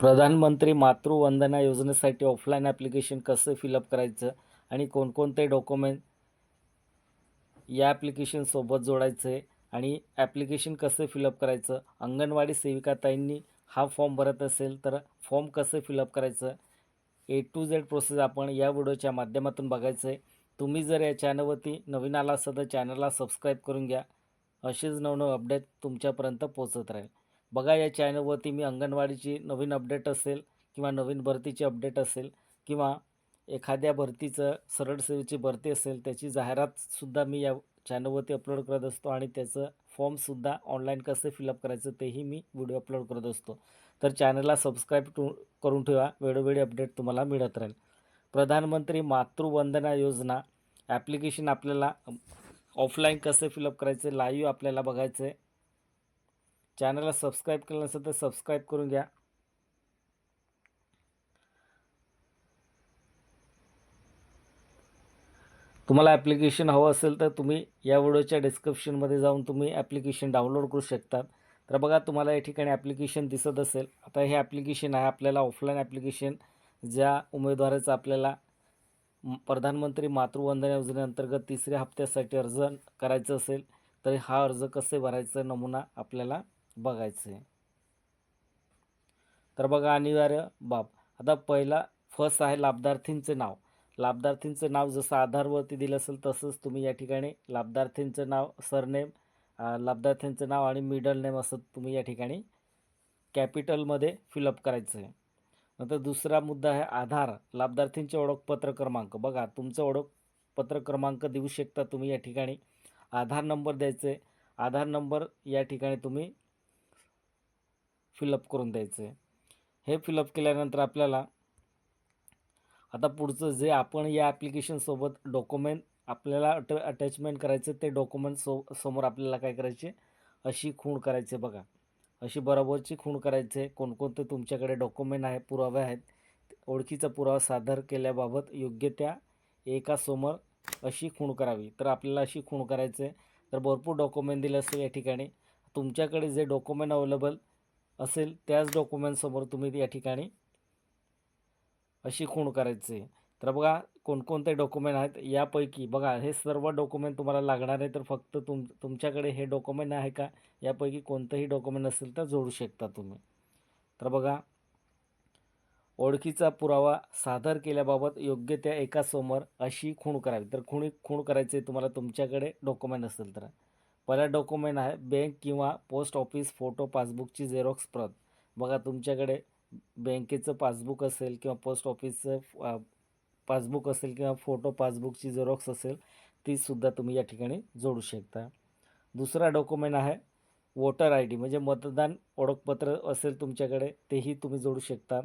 प्रधानमंत्री मातृवंदना योजनेसाठी offline application कसं फिलअप करायचं आणि कोणकोणते डॉक्युमेंट या ॲप्लिकेशनसोबत जोडायचे आणि ॲप्लिकेशन कसं फिलअप करायचं अंगणवाडी सेविकाताईंनी हा फॉर्म भरत असेल तर फॉर्म कसं फिलअप करायचं ए टू झेड प्रोसेस आपण या व्हिडिओच्या माध्यमातून बघायचं आहे तुम्ही जर या चॅनलवरती नवीन आला असाल तर चॅनलला सबस्क्राईब करून घ्या. असेच नवनव अपडेट तुमच्यापर्यंत पोचत राहील. बघा या चॅनलवरती मी अंगणवाडीची नवीन अपडेट असेल किंवा नवीन भरतीची अपडेट असेल किंवा एखाद्या भरतीचं सरळ सेवेची भरती असेल त्याची जाहिरातसुद्धा मी या चॅनलवरती अपलोड करत असतो आणि त्याचं फॉर्मसुद्धा ऑनलाईन कसं फिलअप करायचं तेही मी व्हिडिओ अपलोड करत असतो. तर चॅनलला सबस्क्राईब टू करून ठेवा. वेळोवेळी अपडेट तुम्हाला मिळत राहील. प्रधानमंत्री मातृवंदना योजना ॲप्लिकेशन आपल्याला ऑफलाईन कसे फिलअप करायचे लाईव्ह आपल्याला बघायचं आहे चॅनलला सबस्क्राईब केलं नसेल तर सबस्क्राईब करून घ्या. तुम्हाला ॲप्लिकेशन हवं असेल तर तुम्ही या व्हिडिओच्या डिस्क्रिप्शनमध्ये जाऊन तुम्ही ॲप्लिकेशन डाउनलोड करू शकतात. तर बघा तुम्हाला या ठिकाणी ॲप्लिकेशन दिसत असेल. आता हे ॲप्लिकेशन आहे. आपल्याला ऑफलाईन ॲप्लिकेशन ज्या उमेदवाराचं आपल्याला प्रधानमंत्री मातृवंदना योजनेअंतर्गत तिसऱ्या हप्त्यासाठी अर्ज करायचं असेल तर हा अर्ज कसे भरायचा नमुना आपल्याला बघायचं आहे तर बघा अनिवार्य बाब. आता पहिला फर्स्ट आहे लाभार्थींचे नाव. लाभार्थींचं नाव जसं आधारवरती दिलं असेल तसंच तुम्ही या ठिकाणी लाभार्थींचं नाव सरनेम लाभार्थींचं नाव आणि मिडल नेम असं तुम्ही या ठिकाणी कॅपिटलमध्ये फिलअप करायचं आहे नंतर दुसरा मुद्दा आहे आधार. लाभार्थींचे ओळखपत्र क्रमांक. बघा तुमचं ओळखपत्र क्रमांक देऊ शकता तुम्ही या ठिकाणी. आधार नंबर द्यायचे आधार नंबर या ठिकाणी तुम्ही फिलअप करून द्यायचं आहे हे फिलअप केल्यानंतर आपल्याला आता पुढचं जे आपण या ॲप्लिकेशनसोबत डॉक्युमेंट आपल्याला अट अटॅचमेंट करायचं ते डॉक्युमेंट सो समोर आपल्याला काय करायचे? अशी खूण करायचे बघा. अशी बरोबरची खूण करायचे. कोणकोणते तुमच्याकडे डॉक्युमेंट आहे पुरावे आहेत ओळखीचा पुरावा सादर केल्याबाबत योग्य त्या एकासमोर अशी खूण करावी. तर आपल्याला अशी खूण करायचं आहे तर भरपूर डॉक्युमेंट दिलं असेल या ठिकाणी. तुमच्याकडे जे डॉक्युमेंट अवेलेबल असेल त्याच डॉक्युमेंटसमोर तुम्ही या ठिकाणी अशी खूण करायची. आहे तर बघा कोणकोणते डॉक्युमेंट आहेत? यापैकी बघा हे सर्व डॉक्युमेंट तुम्हाला लागणार आहे तर फक्त तुम तुमच्याकडे हे डॉक्युमेंट आहे का? यापैकी कोणतंही डॉक्युमेंट असेल तर जोडू शकता तुम्ही. तर बघा ओळखीचा पुरावा सादर केल्याबाबत योग्य त्या एकासमोर अशी खूण करावी. तर खुणी खूण करायचे आहे तुम्हाला तुमच्याकडे डॉक्युमेंट असेल तर. पहिला डॉक्युमेंट आहे बँक किंवा पोस्ट ऑफिस फोटो पासबुकची झेरॉक्स प्रत. बघा तुमच्याकडे बँकेचं पासबुक असेल किंवा पोस्ट ऑफिसचं पासबुक असेल किंवा फोटो पासबुकची झेरॉक्स असेल तीसुद्धा तुम्ही या ठिकाणी जोडू शकता. दुसरा डॉक्युमेंट आहे वोटर आय डी म्हणजे मतदान ओळखपत्र असेल तुमच्याकडे तेही तुम्ही जोडू शकता.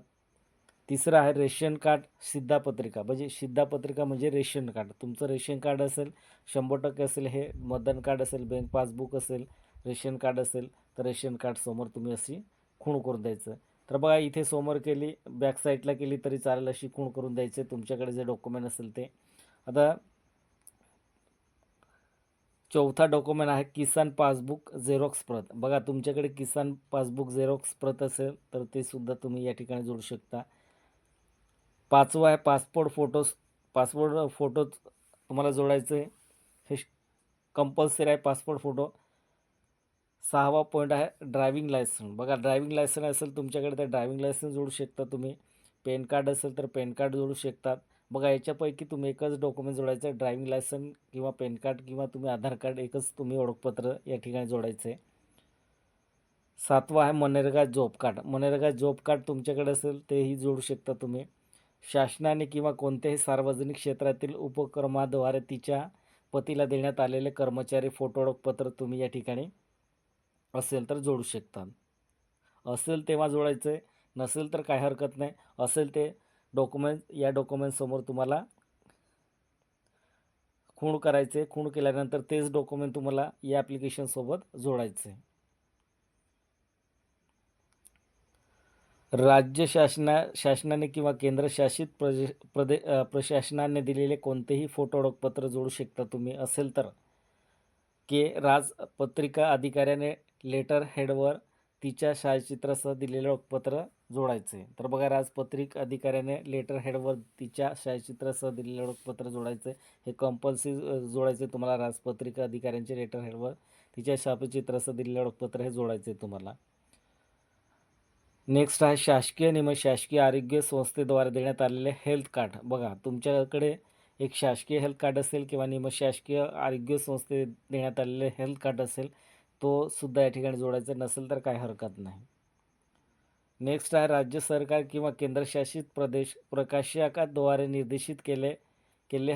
तिसरं आहे रेशन कार्ड सिद्धापत्रिका. म्हणजे सिद्धापत्रिका म्हणजे रेशन कार्ड. तुमचं रेशन कार्ड असेल शंभर टक्के असेल हे मतदान कार्ड असेल बँक पासबुक असेल रेशन कार्ड असेल तर रेशन कार्ड समोर तुम्ही अशी खूण करून द्यायचं. तर बघा इथे समोर केली बॅक साईडला केली तरी चालेल अशी खूण करून द्यायचे. तुमच्याकडे जे डॉक्युमेंट असेल ते. आता चौथा डॉक्युमेंट आहे किसान पासबुक झेरॉक्स प्रत. बघा तुमच्याकडे किसान पासबुक झेरॉक्स प्रत असेल तर ते सुद्धा तुम्ही या ठिकाणी जोडू शकता. पाचवा आहे पासपोर्ट फोटोज पासपोर्ट फोटो तुम्हाला जोडायचं आहे. हे कंपल्सरी आहे पासपोर्ट फोटो. सहावा पॉईंट आहे ड्रायविंग लायसन बघा ड्रायविंग लायसन असेल तुमच्याकडे तर ड्रायविंग लायसन जोडू शकता तुम्ही. पॅन कार्ड असेल तर पॅन कार्ड जोडू शकतात. बघा याच्यापैकी तुम्ही एकच डॉक्युमेंट जोडायचं आहे. ड्रायविंग लायसन किंवा पॅन कार्ड किंवा तुम्ही आधार कार्ड एकच तुम्ही ओळखपत्र या ठिकाणी जोडायचं आहे. सातवा आहे MNREGA job card MNREGA job card तुमच्याकडे असेल तेही जोडू शकता तुम्ही. शासनाने किंवा कोणत्याही सार्वजनिक क्षेत्रातील उपक्रमाद्वारे तिच्या पतीला देण्यात आलेले कर्मचारी फोटो ओळखपत्र तुम्ही या ठिकाणी असेल तर जोडू शकता. असेल तेव्हा जोडायचं आहे नसेल तर काही हरकत नाही. असेल ते डॉक्युमेंट या डॉक्युमेंटसमोर तुम्हाला खूण करायचे. खूण केल्यानंतर तेच डॉक्युमेंट तुम्हाला या ॲप्लिकेशनसोबत जोडायचे. राज्य शासना शासनाने किंवा केंद्रशासित प्रजे प्रदे प्रशासनाने दिलेले कोणतेही फोटो ओळखपत्र जोडू शकता तुम्ही असेल तर. के. राजपत्रिका अधिकाऱ्याने लेटर हेडवर तिच्या छायाचित्रासह दिलेले ओळखपत्र जोडायचे. तर बघा राजपत्रिक अधिकाऱ्याने लेटर हेडवर तिच्या छायाचित्रासह दिलेले ओळखपत्र जोडायचे. हे कंपल्सरी जोडायचे तुम्हाला. राजपत्रिका अधिकाऱ्यांचे लेटर हेडवर तिच्या छायाचित्रासह दिलेले ओळखपत्र हे जोडायचे तुम्हाला. नेक्स्ट आहे शासकीय निमशासकीय आरोग्य संस्थेद्वारे देण्यात आलेले हेल्थ कार्ड बघा तुमच्याकडे एक शासकीय हेल्थ कार्ड असेल किंवा निमशासकीय आरोग्य संस्थे देण्यात आलेले हेल्थ कार्ड असेल तो सुद्धा या ठिकाणी जोडायचा नसेल तर काही हरकत नाही. नेक्स्ट आहे राज्य सरकार किंवा केंद्रशासित प्रदेश प्रकाशकाद्वारे निर्देशित केले केले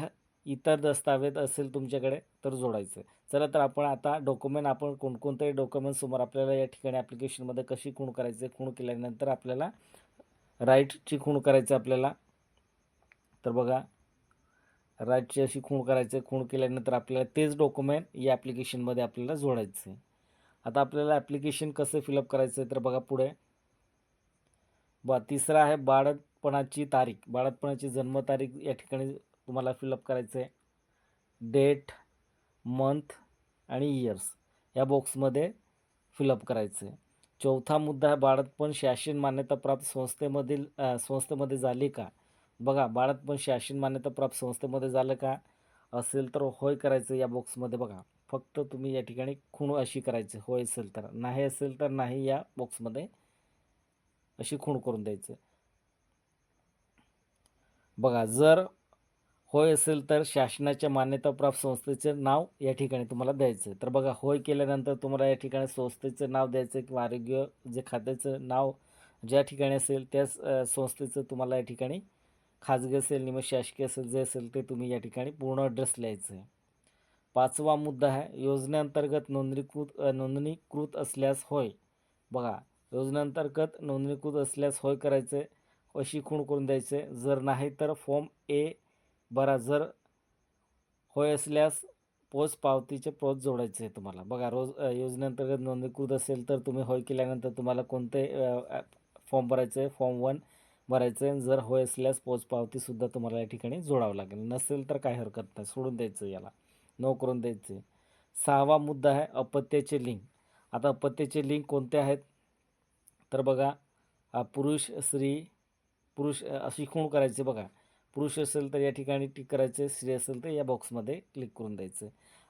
इतर दस्तावेज असेल तुमच्याकडे तर जोडायचं. चला तर आपण आता डॉक्युमेंट आपण कोणकोणते डॉक्युमेंट समोर आपल्याला या ठिकाणी ॲप्लिकेशनमध्ये कशी खूण करायचे खूण केल्यानंतर आपल्याला राईटची खूण करायचं आपल्याला. तर बघा राईटची अशी खूण करायचं खूण केल्यानंतर आपल्याला तेच डॉक्युमेंट या ॲप्लिकेशनमध्ये आपल्याला जोडायचं आहे आता आपल्याला ॲप्लिकेशन कसं फिलअप करायचं आहे तर बघा पुढे. बा तिसरा आहे बाळतपणाची तारीख. बाळतपणाची जन्मतारीख या ठिकाणी तुम्हाला फिलअप करायचं आहे डेट मंथ आणि इयर्स या बॉक्समध्ये फिलअप करायचं आहे चौथा मुद्दा आहे बाळतपण शासन मान्यताप्राप्त संस्थेमधील संस्थेमध्ये झाली का? बघा बाळतपण शासन मान्यताप्राप्त संस्थेमध्ये झालं का? असेल तर होय करायचं या बॉक्समध्ये बघा. फक्त तुम्ही या ठिकाणी खूण अशी करायची होय असेल तर. नाही असेल तर नाही या बॉक्समध्ये अशी खूण करून द्यायचं. बघा जर होय असेल तर शासनाच्या मान्यताप्राप्त संस्थेचं नाव या ठिकाणी तुम्हाला द्यायचं तर बघा होय केल्यानंतर तुम्हाला या ठिकाणी संस्थेचं नाव द्यायचं किंवा आरोग्य जे खात्याचं नाव ज्या ठिकाणी असेल त्याच संस्थेचं तुम्हाला या ठिकाणी खाजगी असेल निम शासकीय असेल जे असेल ते तुम्ही या ठिकाणी पूर्ण ॲड्रेस लिहायचं आहे. पाचवा मुद्दा आहे योजनेअंतर्गत नोंदणीकृत नोंदणीकृत असल्यास होय. बघा योजनेअंतर्गत नोंदणीकृत असल्यास होय करायचं अशी खूण करून द्यायचे जर नाही तर फॉर्म ए बरा जर होय असल्यास पोच पावतीचे पोच जोडायचे आहे तुम्हाला. बघा रोज योजनेअंतर्गत नोंदणीकृत असेल तर तुम्ही होय केल्यानंतर तुम्हाला कोणते फॉर्म भरायचे आहे? फॉर्म वन भरायचं आहे. जर होय असल्यास पोच पावतीसुद्धा तुम्हाला या ठिकाणी जोडावं लागेल. नसेल तर काही हरकत नाही. सोडून द्यायचं याला. नो करून द्यायचे सहावा मुद्दा आहे अपत्याचे लिंक. आता अपत्याचे लिंक कोणते आहेत? तर बघा पुरुष स्त्री पुरुष अशी खूण करायची बघा. पुरुष असेल तर या ठिकाणी टिक करायचे स्त्री असेल तर या बॉक्समध्ये क्लिक करून द्यायचं.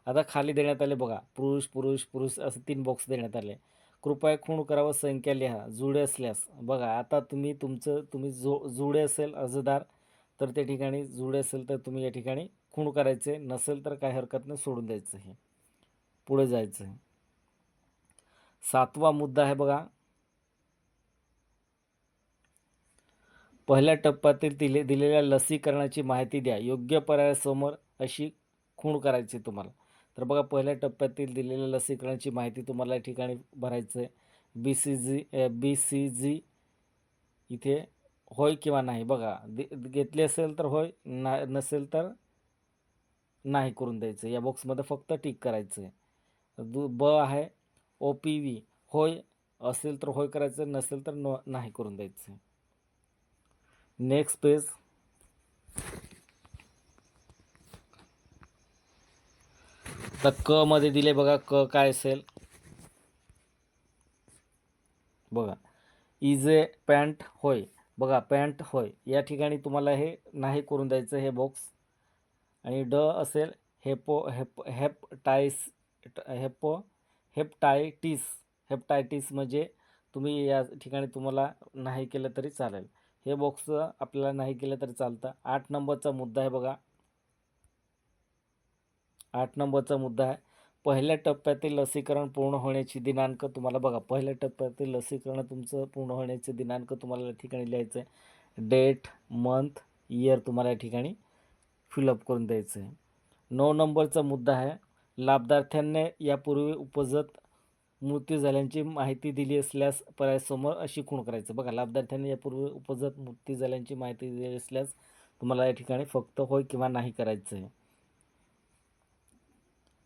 आता खाली देण्यात आले बघा पुरुष पुरुष पुरुष असे तीन बॉक्स देण्यात आले. कृपया खूण करावं संख्या लिहा जुडे असल्यास. बघा आता तुम्ही तुमचं तुम्ही जो जुडे असेल अर्जदार तर त्या ठिकाणी जुडे असेल तर तुम्ही या ठिकाणी खूण करायचे नसेल तर काही हरकत नाही सोडून द्यायचं हे. पुढे जायचं आहे सातवा मुद्दा आहे बघा पहिल्या टप्प्यातील दिले दिलेल्या लसीकरणाची माहिती द्या. योग्य पर्यायासमोर अशी खूण करायची तुम्हाला. तर बघा पहिल्या टप्प्यातील दिलेल्या लसीकरणाची माहिती तुम्हाला या ठिकाणी भरायचं आहे B C G B C जी इथे होय किंवा नाही? बघा दे घेतली असेल तर होय ना नसेल तर नाही करून द्यायचं या बॉक्समध्ये फक्त टिक करायचं आहे दु ब आहे ओ पी व्ही होय असेल तर होय करायचं नसेल तर न नाही करून द्यायचं नेक्स्ट पेज. तर क मध्ये दिले बघा क काय असेल? बघा. इज ए पॅन्ट होय. बघा पॅन्ट होय. या ठिकाणी तुम्हाला हे नाही करून द्यायचं हे बॉक्स. आणि ड असेल हेपो हेप हेपटाईस हेपो हेपटायटिस हेपटायटिस म्हणजे तुम्ही या ठिकाणी तुम्हाला नाही केलं तरी चालेल. हे बॉक्स आपल्याला नाही केलं तरी चालतं. आठ नंबरचा मुद्दा आहे बघा. आठ नंबरचा मुद्दा आहे. पहिल्या टप्प्यातील लसीकरण पूर्ण होण्याची दिनांक तुम्हाला बघा. पहिल्या टप्प्यातील लसीकरण तुमचं पूर्ण होण्याचे दिनांक तुम्हाला या ठिकाणी लिहायचं आहे डेट मंथ इयर तुम्हाला या ठिकाणी फिलअप करून द्यायचं आहे नऊ नंबरचा मुद्दा आहे. लाभार्थ्यांनी यापूर्वी उपजत मृत्यू झाल्यांची माहिती दिली असल्यास पर्यायासमोर अशी खूण करायचं. बघा लाभार्थ्यांनी यापूर्वी उपजत मृत्यू झाल्यांची माहिती दिली असल्यास तुम्हाला या ठिकाणी फक्त होय किंवा नाही करायचं आहे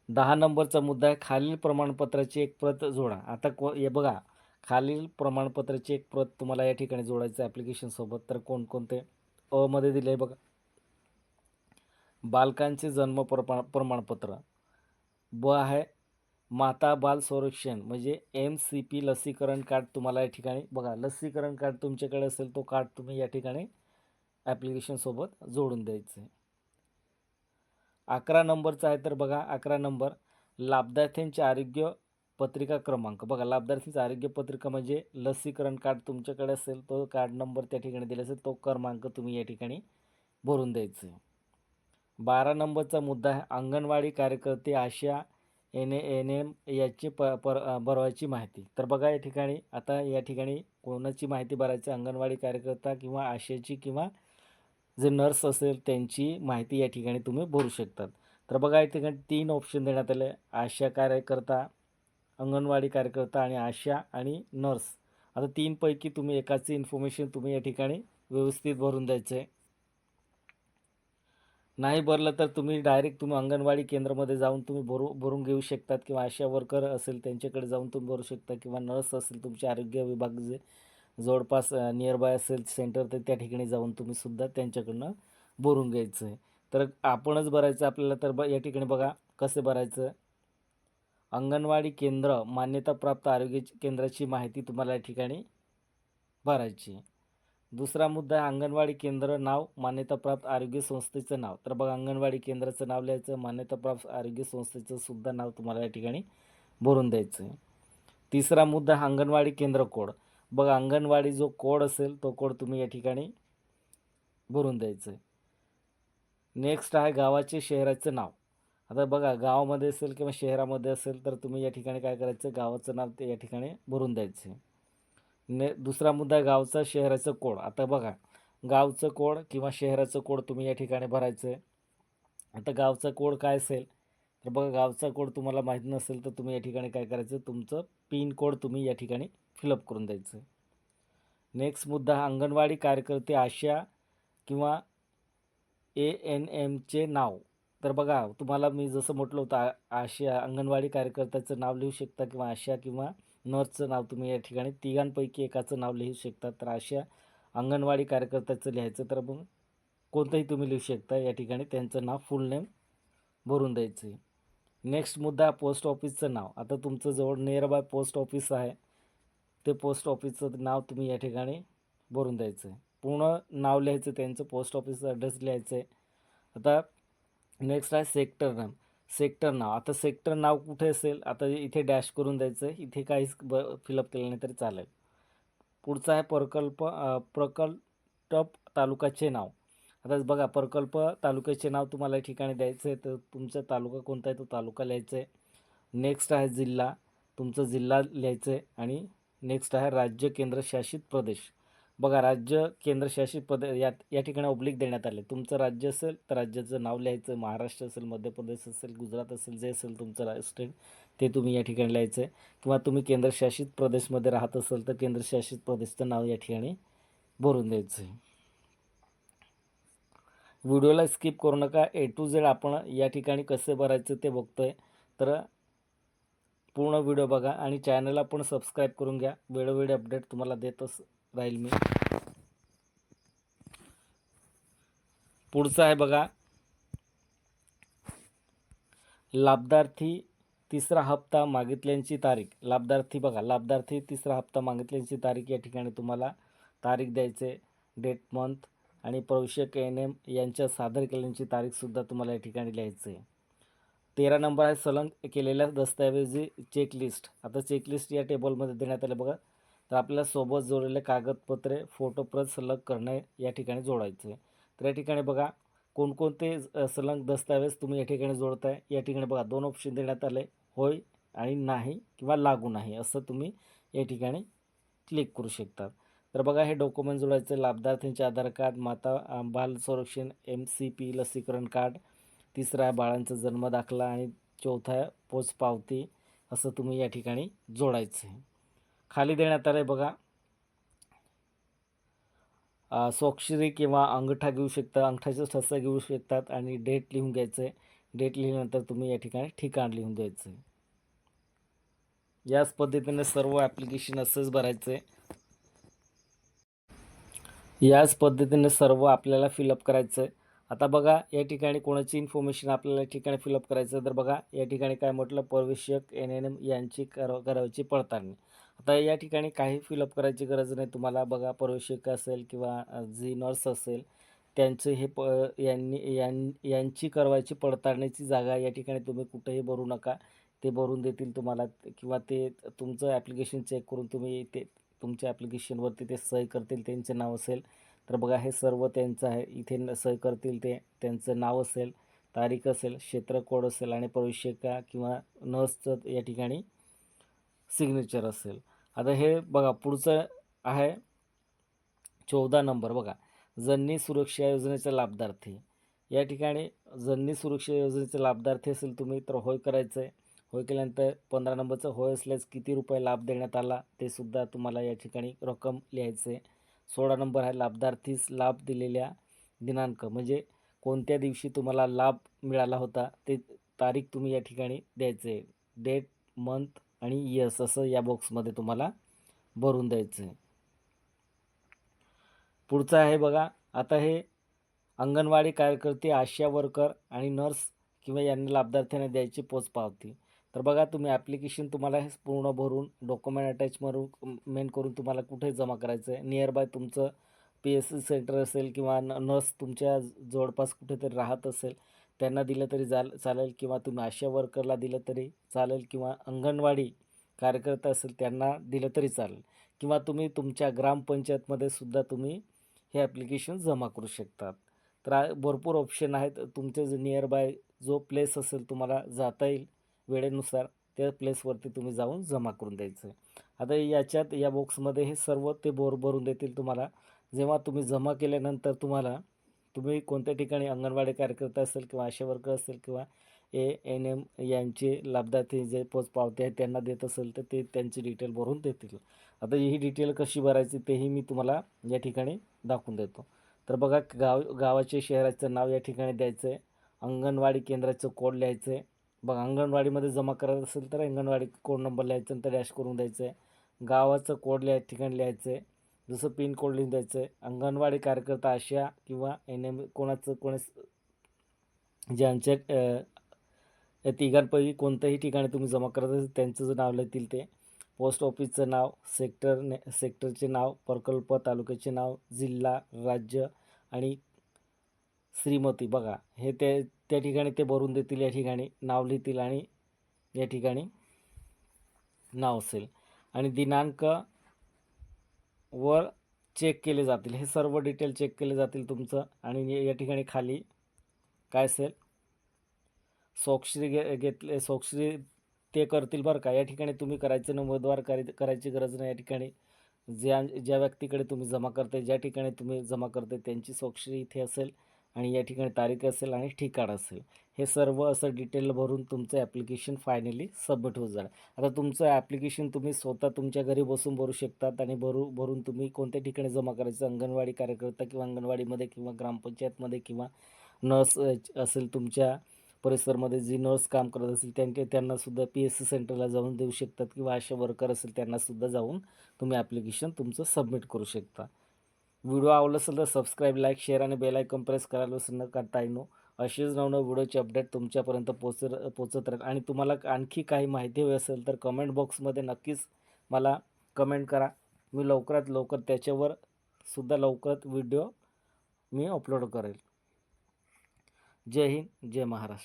दहा नंबरचा मुद्दा आहे खालील प्रमाणपत्राची एक प्रत जोडा. आता को हे बघा खालील प्रमाणपत्राची एक प्रत तुम्हाला या ठिकाणी जोडायचं आहे ॲप्लिकेशनसोबत तर कोणकोणते? अमध्ये दिले आहे बघा. बालकांचे जन्म प्रमाण प्रमाणपत्र. ब आहे माता बाल संरक्षण म्हणजे एम सी पी लसीकरण कार्ड तुम्हाला या ठिकाणी बघा लसीकरण कार्ड तुमच्याकडे असेल तो कार्ड तुम्ही या ठिकाणी ॲप्लिकेशनसोबत जोडून द्यायचं आहे. अकरा नंबरचा आहे तर बघा अकरा नंबर लाभार्थ्यांचे आरोग्य पत्रिका क्रमांक. बघा लाभार्थींचं आरोग्य पत्रिका म्हणजे लसीकरण कार्ड तुमच्याकडे असेल तो कार्ड नंबर त्या ठिकाणी दिला असेल तो क्रमांक तुम्ही या ठिकाणी भरून द्यायचं आहे. बारा नंबरचा मुद्दा आहे अंगणवाडी कार्यकर्ते आशा एन एन एम याची प पर भरवायची माहिती. तर बघा या ठिकाणी आता या ठिकाणी कोणाची माहिती भरायची अंगणवाडी कार्यकर्ता किंवा आशेची किंवा जे नर्स असेल त्यांची माहिती या ठिकाणी तुम्ही भरू शकतात. तर बघा या ठिकाणी तीन ऑप्शन देण्यात आले. आशा कार्यकर्ता अंगणवाडी कार्यकर्ता आणि आशा आणि नर्स. आता तीनपैकी तुम्ही एकाची इन्फॉर्मेशन तुम्ही या ठिकाणी व्यवस्थित भरून द्यायचं आहे नाही भरलं तर तुम्ही डायरेक्ट तुम्ही अंगणवाडी केंद्रामध्ये जाऊन तुम्ही भरू भरून घेऊ शकतात किंवा आशा वर्कर असेल त्यांच्याकडे जाऊन तुम्ही भरू शकता किंवा नर्स असेल तुमचे आरोग्य विभाग जे जवळपास नियरबाय असेल सेंटर तर त्या ठिकाणी जाऊन तुम्ही सुद्धा त्यांच्याकडनं भरून घ्यायचं आहे. तर आपणच भरायचं आपल्याला तर ब या ठिकाणी बघा कसे भरायचं? अंगणवाडी केंद्र मान्यताप्राप्त आरोग्य केंद्राची माहिती तुम्हाला या ठिकाणी भरायची आहे. दुसरा मुद्दा आहे अंगणवाडी केंद्र नाव मान्यताप्राप्त आरोग्य संस्थेचं नाव. तर बघा अंगणवाडी केंद्राचं नाव लिहायचं मान्यताप्राप्त आरोग्य संस्थेचं सुद्धा नाव तुम्हाला या ठिकाणी भरून द्यायचं आहे तिसरा मुद्दा अंगणवाडी केंद्र कोड. बघा अंगणवाडी जो कोड असेल तो कोड तुम्ही या ठिकाणी भरून द्यायचं आहे नेक्स्ट आहे गावाचे शहराचं नाव. आता बघा गावामध्ये असेल किंवा शहरामध्ये असेल तर तुम्ही या ठिकाणी काय करायचं? गावाचं नाव ते या ठिकाणी भरून द्यायचं आहे ने दुसरा मुद्दा आहे गावचा शहराचं कोड आता बघा गावचं कोड किंवा शहराचं कोड तुम्ही या ठिकाणी भरायचं आहे आता गावचा कोड काय असेल? तर बघा गावचा कोड तुम्हाला माहीत नसेल तर तुम्ही या ठिकाणी काय करायचं? तुमचं पिन कोड तुम्ही या ठिकाणी फिलअप करून द्यायचं. नेक्स्ट मुद्दा हा अंगणवाडी कार्यकर्ते आशा किंवा ए एन एमचे नाव. तर बघा तुम्हाला मी जसं म्हटलं होतं आ आशा अंगणवाडी कार्यकर्त्याचं नाव लिहू शकता किंवा आशा किंवा नर्सचं नाव तुम्ही या ठिकाणी तिघांपैकी एकाचं नाव लिहू शकता. तर अशा अंगणवाडी कार्यकर्त्याचं लिहायचं तर मग कोणतंही तुम्ही लिहू शकता. या ठिकाणी त्यांचं नाव फुल नेम भरून द्यायचं आहे. नेक्स्ट मुद्दा पोस्ट ऑफिसचं नाव. आता तुमचं जवळ नियरबाय पोस्ट ऑफिस आहे. ते पोस्ट ऑफिसचं नाव तुम्ही या ठिकाणी भरून द्यायचं आहे. पूर्ण नाव लिहायचं त्यांचं पोस्ट ऑफिसचं ॲड्रेस लिहायचं आहे. आता नेक्स्ट आहे सेक्टर नेम सेक्टर नाव. आता सेक्टर नाव कुठे असेल? आता इथे डॅश करून द्यायचं आहे इथे काहीच ब फिलअप केलं नाही तरी चालेल. पुढचा आहे प्रकल्प प्रकल्प तालुकाचे नाव. आता बघा प्रकल्प तालुक्याचे नाव तुम्हाला या ठिकाणी द्यायचं आहे तर तुमचा तालुका कोणता आहे? तो तालुका लिहायचा आहे नेक्स्ट आहे जिल्हा. तुमचं जिल्हा लिहायचं आहे आणि नेक्स्ट आहे राज्य केंद्रशासित प्रदेश. बघा राज्य केंद्रशासित प्रदेश यात या ठिकाणी ऑब्लिक देण्यात आले. तुमचं राज्य असेल तर राज्याचं नाव लिहायचं. महाराष्ट्र असेल मध्य प्रदेश असेल गुजरात असेल जे असेल तुमचं स्टेट ते तुम्ही या ठिकाणी लिहायचं आहे किंवा तुम्ही केंद्रशासित प्रदेशमध्ये राहत असाल तर केंद्रशासित प्रदेशचं नाव या ठिकाणी भरून द्यायचं आहे व्हिडिओला स्किप करू नका. ए टू झेड आपण या ठिकाणी कसे भरायचं ते बघतोय. तर पूर्ण व्हिडिओ बघा आणि चॅनलला पण सबस्क्राईब करून घ्या. वेळोवेळी अपडेट तुम्हाला देत अस राहील मी. पुढचं आहे बघा. लाभार्थी तिसरा हप्ता मागितल्यांची तारीख. लाभार्थी बघा लाभार्थी तिसरा हप्ता मागितल्यांची तारीख या ठिकाणी तुम्हाला तारीख द्यायचे डेट मंथ आणि प्रवेशक एन एम यांच्या सादर केल्यांची तारीखसुद्धा तुम्हाला या ठिकाणी लिहायचं आहे. तेरा नंबर आहे सलंग केलेल्या दस्तऐवजी चेकलिस्ट आता चेकलिस्ट या टेबलमध्ये देण्यात आले बघा. तर आपल्याला सोबत जोडलेले कागदपत्रे फोटो प्रत सलग करणे या ठिकाणी जोडायचं. आहे तर या ठिकाणी बघा कोणकोणते सलग दस्तऐवज तुम्ही या ठिकाणी जोडताय? या ठिकाणी बघा दोन ऑप्शन देण्यात आले होय आणि नाही किंवा लागू नाही असं तुम्ही या ठिकाणी क्लिक करू शकता. तर बघा हे डॉक्युमेंट जोडायचं लाभार्थींचे आधार कार्ड माता बाल संरक्षण एम सी पी लसीकरण कार्ड तिसरा आहे बाळांचा जन्म दाखला आणि चौथा आहे पोच पावती असं तुम्ही या ठिकाणी जोडायचं. आहे खाली देण्यात आलं आहे बघा स्वाक्षरी किंवा अंगठा घेऊ शकता अंगठाचा ठसा घेऊ शकतात आणि डेट लिहून घ्यायचं आहे डेट लिहिल्यानंतर तुम्ही या ठिकाणी ठिकाण लिहून द्यायचं आहे याच पद्धतीने सर्व ॲप्लिकेशन असंच भरायचं आहे याच पद्धतीने सर्व आपल्याला फिलअप करायचं आहे आता बघा या ठिकाणी कोणाची इन्फॉर्मेशन आपल्याला या ठिकाणी फिलअप करायचं तर बघा या ठिकाणी काय म्हटलं? परवेशक एन एन एम यांची कर करायची पडताळणी. आता या ठिकाणी काही फिलअप करायची गरज नाही. तुम्हाला बघा परवेशक असेल किंवा जी नर्स असेल त्यांचे हे प यांनी यां यांची करवायची पडताळणीची जागा या ठिकाणी तुम्ही कुठेही भरू नका. ते भरून देतील तुम्हाला किंवा ते तुमचं ॲप्लिकेशन चेक करून तुम्ही ते तुमच्या ॲप्लिकेशनवरती ते सही करतील त्यांचे नाव असेल. तर बघा हे सर्व त्यांचं आहे. इथे न- सही करतील ते त्यांचं नाव असेल तारीख असेल क्षेत्र कोड असेल आणि प्रवेशिका किंवा नर्सचं या ठिकाणी सिग्नेचर असेल. आता हे बघा पुढचं आहे चौदा नंबर बघा. जननी सुरक्षा योजनेचा लाभार्थी. या ठिकाणी जननी सुरक्षा योजनेचे लाभार्थी असेल तुम्ही तर होय करायचं आहे होय केल्यानंतर पंधरा नंबरचं होय असल्यास किती रुपये लाभ देण्यात आला ते सुद्धा तुम्हाला या ठिकाणी रक्कम लिहायचं आहे सोळा नंबर आहे लाभार्थीस लाभ दिलेल्या दिनांक म्हणजे कोणत्या दिवशी तुम्हाला लाभ मिळाला होता ते तारीख तुम्ही या ठिकाणी द्यायचं आहे डेट मंथ आणि यस असं या बॉक्समध्ये तुम्हाला भरून द्यायचं आहे पुढचं आहे बघा आता हे अंगणवाडी कार्यकर्ते आशा वर्कर आणि नर्स किंवा यांना लाभार्थ्यांना द्यायची पोचपावती तर बघा तुम्ही ॲप्लिकेशन तुम्हाला हे पूर्ण भरून डॉक्युमेंट अटॅच मारून मेन करून तुम्हाला कुठे जमा करायचं आहे नियर बाय तुमचं पी एस सी सेंटर असेल किंवा नर्स तुमच्या जवळपास कुठेतरी राहत असेल त्यांना दिलं तरी चाल चालेल किंवा तुम्ही आशा वर्करला दिलं तरी चालेल किंवा अंगणवाडी कार्यकर्ता असेल त्यांना दिलं तरी चालेल. किंवा तुम्ही तुमच्या ग्रामपंचायतमध्ये सुद्धा तुम्ही हे ॲप्लिकेशन जमा करू शकतात. तर भरपूर ऑप्शन आहेत. तुमचे जे नियर बाय जो प्लेस असेल तुम्हाला जाता येईल वेळेनुसार त्या प्लेसवरती तुम्ही जाऊन जमा करून द्यायचं. आहे आता याच्यात या बॉक्समध्ये हे सर्व ते बोर भरून देतील तुम्हाला. जेव्हा तुम्ही जमा केल्यानंतर तुम्हाला तुम्ही कोणत्या ठिकाणी अंगणवाडी कार्यकर्ता असेल किंवा आशा वर्कर असेल किंवा ए एन एम यांचे लाभदार्थी जे पोच पावते आहेत त्यांना देत असेल तर ते त्यांची डिटेल भरून देतील. आता ही डिटेल कशी भरायची तेही मी तुम्हाला या ठिकाणी दाखवून देतो. तर बघा गाव गावाचे शहराचं नाव या ठिकाणी द्यायचं आहे अंगणवाडी केंद्राचं कोड लिहायचं आहे बघा अंगणवाडीमध्ये जमा करायचं असेल तर अंगणवाडी कोड नंबर लिहायचा नंतर डॅश करून द्यायचं आहे गावाचं कोड लिहाय ठिकाणी लिहायचं आहे जसं पिन कोड लिहून द्यायचं आहे अंगणवाडी कार्यकर्ता अशा किंवा एन एम कोणाचं कोणास ज्यांच्या या तिघांपैकी कोणत्याही ठिकाणी तुम्ही जमा करत असेल त्यांचं जे नाव लिहितील ते. पोस्ट ऑफिसचं नाव सेक्टर ने सेक्टरचे नाव प्रकल्प तालुक्याचे नाव जिल्हा राज्य आणि श्रीमती. बघा हे ते त्या ठिकाणी ते भरून देतील या ठिकाणी नाव लिहितील आणि या ठिकाणी नाव असेल. आणि दिनांक वर चेक केले जातील. हे सर्व डिटेल चेक केले जातील तुमचं. आणि या- ठिकाणी खाली काय असेल? स्वाक्षरी घे घेतले स्वाक्षरी ते करतील बरं का. या ठिकाणी तुम्ही करायचं नाही उमेदवार करी करायची गरज नाही. या ठिकाणी ज्या ज्या व्यक्तीकडे तुम्ही जमा करताय ज्या ठिकाणी तुम्ही जमा करताय त्यांची स्वाक्षरी इथे असेल. आणि या ठिकाणी तारीख असेल आणि ठिकाण असेल. हे सर्व असं डिटेल भरून तुमचं ॲप्लिकेशन फायनली सबमिट होत जाणार. आता तुमचं ॲप्लिकेशन तुम्ही स्वतः तुमच्या घरी बसून भरू शकतात आणि भरू भरून तुम्ही कोणत्या ठिकाणी जमा करायचं? अंगणवाडी कार्यकर्ता किंवा अंगणवाडीमध्ये किंवा ग्रामपंचायतमध्ये किंवा नर्स असेल तुमच्या परिसरमध्ये जी नर्स काम करत असेल त्यांचे त्यांनासुद्धा पी एस सी सेंटरला जाऊन देऊ शकतात किंवा अशा वर्कर असेल त्यांनासुद्धा जाऊन तुम्ही ॲप्लिकेशन तुमचं सबमिट करू शकता. व्हिडिओ आवडला असेल तर सबस्क्राईब लाईक शेअर आणि बेल आयकॉन प्रेस करायला विसरू नका टाईनो असेच नवनवीन व्हिडिओचे अपडेट तुमच्यापर्यंत पोच पोचत राहील. आणि तुम्हाला आणखी काही माहिती हवी असेल तर कमेंट बॉक्समध्ये नक्कीच मला कमेंट करा. मी लवकरात लवकर त्याच्यावर सुद्धा लवकरात व्हिडिओ मी अपलोड करेल. जय हिंद जय महाराष्ट्र.